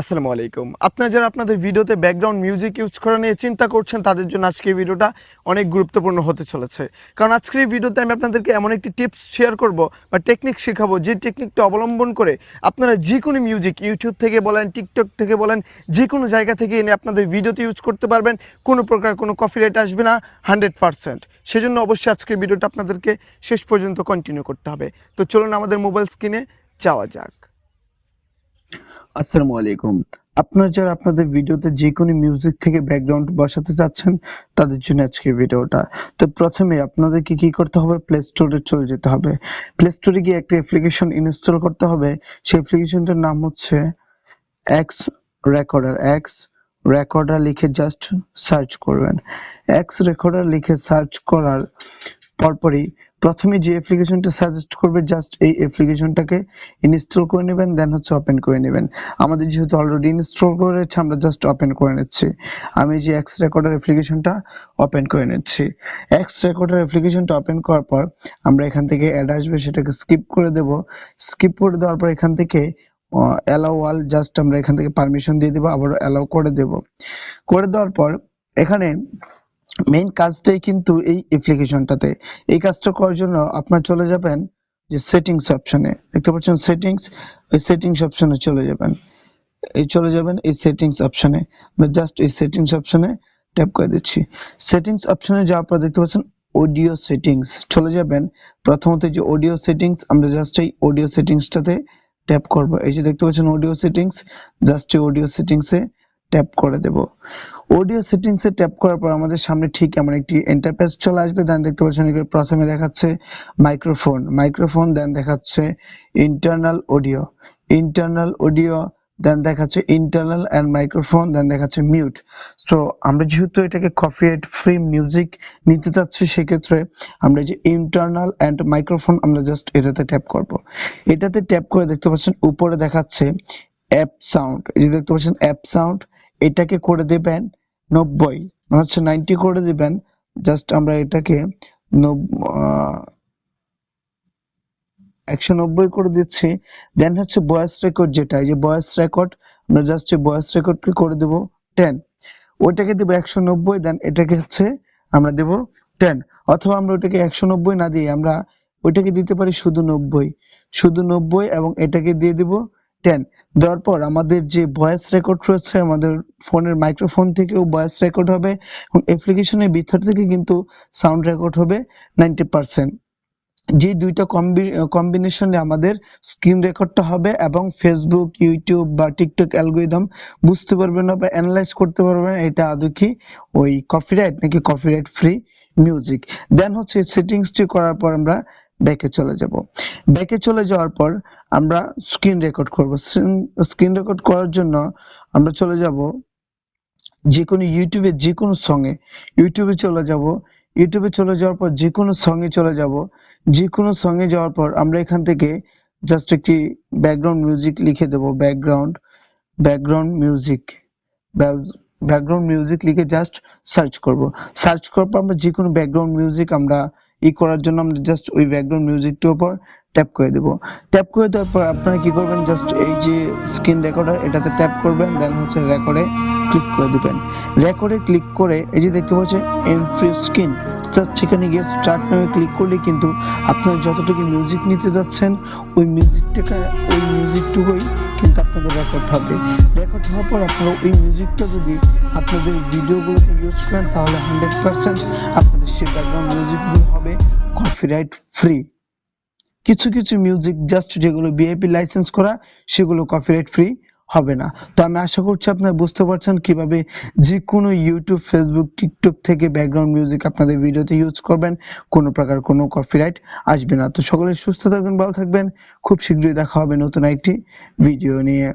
আসসালামু আলাইকুম। আপনারা যারা আপনাদের ভিডিওতে ব্যাকগ্রাউন্ড মিউজিক ইউজ করা নিয়ে চিন্তা করছেন, তাদের জন্য আজকে ভিডিওটা অনেক গুরুত্বপূর্ণ হতে চলেছে। কারণ আজকের এই ভিডিওতে আমি আপনাদেরকে এমন একটি টিপস শেয়ার করব বা টেকনিক শেখাবো, যে টেকনিকটা অবলম্বন করে আপনারা যে কোনো মিউজিক ইউটিউব থেকে বলেন টিকটক থেকে বলেন যে কোনো জায়গা থেকে এনে আপনাদের ভিডিওতে ইউজ করতে পারবেন। কোনো প্রকার কোনো কপিরাইট আসবে না হান্ড্রেড পারসেন্ট সেজন্য অবশ্যই আজকের ভিডিওটা আপনাদেরকে শেষ পর্যন্ত কন্টিনিউ করতে হবে। তো চলুন আমাদের মোবাইল স্ক্রিনে যাওয়া যাক। আসসালামু আলাইকুম। আপনারা যারা আপনাদের ভিডিওতে যে কোনো মিউজিক থেকে ব্যাকগ্রাউন্ড বসাতে চাচ্ছেন, তাদের জন্য আজকে ভিডিওটা। তো প্রথমে আপনাদেরকে কি করতে হবে? প্লে স্টোরে চলে যেতে হবে। প্লে স্টোরে গিয়ে একটা অ্যাপ্লিকেশন ইনস্টল করতে হবে। সেই অ্যাপ্লিকেশনটার নাম হচ্ছে এক্স রেকর্ডার এক্স রেকর্ডার লিখে জাস্ট সার্চ করবেন। এক্স রেকর্ডার লিখে সার্চ করার পরপরই প্রথমে যে অ্যাপ্লিকেশনটা সাজেস্ট করবে জাস্ট এই অ্যাপ্লিকেশনটাকে ইনস্টল করে নেবেন দেন হচ্ছে ওপেন করে নেবেন। আমাদের যেহেতু অলরেডি ইনস্টল করেছে, আমরা জাস্ট ওপেন করে নিচ্ছি। আমি যে এক্স রেকর্ডার অ্যাপ্লিকেশনটা ওপেন করে নিচ্ছি। এক্স রেকর্ডার অ্যাপ্লিকেশনটা ওপেন করার পর আমরা এখান থেকে অ্যাড আসবে, সেটাকে স্কিপ করে দেব। স্কিপ করে দেওয়ার পর এখান থেকে অ্যালাউ ওয়াল জাস্ট আমরা এখান থেকে পারমিশন দিয়ে দেবো আবার অ্যালাউ করে দেব। করে দেওয়ার পর এখানে মেইন কাজটাই কিন্তু এই অ্যাপ্লিকেশনটাতে এই কাজটা করার জন্য আপনার চলে যাবেন যে সেটিংস অপশনে দেখতে পাচ্ছেন সেটিংস এই সেটিংস অপশনে চলে যাবেন। এই চলে যাবেন এই সেটিংস অপশনে আমরা জাস্ট এই সেটিংস অপশনে ট্যাপ করে দিচ্ছি। সেটিংস অপশনে যাওয়ার পর দেখতে পাচ্ছেন অডিও সেটিংস চলে যাবেন। প্রথমত যে অডিও সেটিংস আমরা জাস্ট এই অডিও সেটিংসটাতে ট্যাপ করব। এই যে দেখতে পাচ্ছেন অডিও সেটিংস জাস্ট এই অডিও সেটিংসে ট্যাপ করে দেব। অডিও সেটিংস এ ট্যাপ করার পর আমাদের সামনে ঠিক এমন একটি ইন্টারফেস চলে আসবে। দেন দেখতে পাচ্ছেন প্রথমে দেখাচ্ছে মাইক্রোফোন মাইক্রোফোন দেন দেখাচ্ছে internal audio internal audio then দেখাচ্ছে ইন্টারনাল এন্ড মাইক্রোফোন দেন দেখাচ্ছে মিউট সো আমরা যেহেতু এটাকে কপিরাইট ফ্রি মিউজিক নিতে চাচ্ছি, সেক্ষেত্রে আমরা যে ইন্টারনাল এন্ড মাইক্রোফোন আমরা জাস্ট এটাতে ট্যাপ করব। এটাতে ট্যাপ করে দেখতে পাচ্ছেন উপরে দেখাচ্ছে অ্যাপ সাউন্ড এই যে দেখতে পাচ্ছেন অ্যাপ সাউন্ড এটাকে করে দেবেন নব্বই মানে হচ্ছে নাইনটি করে দিবেন জাস্ট আমরা এটাকে একশো নব্বই করে দিচ্ছি দেন হচ্ছে ভয়েস রেকর্ড যেটা, এই যে ভয়েস রেকর্ড আমরা জাস্ট এই ভয়েস রেকর্ডকে করে দেব টেন ওইটাকে দেবো একশো নব্বই দেন এটাকে হচ্ছে আমরা দেব টেন অথবা আমরা ওইটাকে একশো নব্বই না দিয়ে আমরা ওইটাকে দিতে পারি শুধু নব্বই শুধু নব্বই এবং এটাকে দিয়ে দিব টেন দেওয়ার পর আমাদের যে ভয়েস রেকর্ড রয়েছে, আমাদের ফোনের মাইক্রোফোন থেকেও ভয়েস রেকর্ড হবে এবং অ্যাপ্লিকেশনের ভিতর থেকে কিন্তু সাউন্ড রেকর্ড হবে নাইনটি পার্সেন্ট যে দুইটা কম্বিনেশনে আমাদের স্ক্রিন রেকর্ডটা হবে এবং ফেসবুক ইউটিউব বা টিকটক অ্যালগোরিদম বুঝতে পারবে না বা অ্যানালাইজ করতে পারবে না, এটা আদৌ কি ওই কপিরাইট নাকি কপিরাইট ফ্রি মিউজিক দেন হচ্ছে সেটিংসটি করার পর আমরা ব্যাকে চলে যাব। ব্যাকে চলে যাওয়ার পর আমরা স্ক্রিন রেকর্ড করব। স্ক্রিন রেকর্ড করার জন্য আমরা চলে যাব যে কোনো ইউটিউবে যে কোনো সঙ্গে ইউটিউবে চলে যাব। ইউটিউবে চলে যাওয়ার পর যে কোনো সঙ্গে চলে যাব। যে কোনো সঙ্গে যাওয়ার পর আমরা এখান থেকে জাস্ট একটি ব্যাকগ্রাউন্ড মিউজিক লিখে দেব। Background background music background music লিখে জাস্ট সার্চ করব। সার্চ করার পর আমরা যে কোনো ব্যাকগ্রাউন্ড মিউজিক আমরা ই করার জন্য আমরা জাস্ট ওই ব্যাকগ্রাউন্ড মিউজিকটার উপর ট্যাপ করে দেব। ট্যাপ করে দেওয়ার পর আপনারা কি করবেন? জাস্ট এই যে স্ক্রিন রেকর্ডার এটাতে ট্যাপ করবেন দেন হচ্ছে রেকর্ডে ক্লিক করে দিবেন। রেকর্ডে ক্লিক করে এই যে দেখতে পাচ্ছেন এন্ট্রি স্ক্রিন জাস্ট সেখানে গিয়ে স্টার্ট নামে ক্লিক করলে কিন্তু আপনারা যতটুকু মিউজিক নিতে যাচ্ছেন, ওই মিউজিকটাকে ওই মিউজিকটুকুই কিন্তু আপনাদের রেকর্ড হবে। রেকর্ড হওয়ার পর আপনারা ওই মিউজিকটা যদি আপনাদের ভিডিওগুলোতে ইউজ করেন, তাহলে হান্ড্রেড পার্সেন্ট আপনাদের সেই ব্যাকগ্রাউন্ড মিউজিকগুলো হবে কপিরাইট ফ্রি কিছু কিছু মিউজিক জাস্ট যেগুলো বিআইপি লাইসেন্স করা, সেগুলো কপিরাইট ফ্রি হবে না। তো আমি আশা করছি আপনারা বুঝতে পারছেন কীভাবে যে কোনো ইউটিউব ফেসবুক টিকটক থেকে ব্যাকগ্রাউন্ড মিউজিক আপনাদের ভিডিওতে ইউজ করবেন, কোনো প্রকার কোনো কপিরাইট আসবে না। তো সকলে সুস্থ থাকবেন, ভালো থাকবেন। খুব শীঘ্রই দেখা হবে নতুন একটি ভিডিও নিয়ে।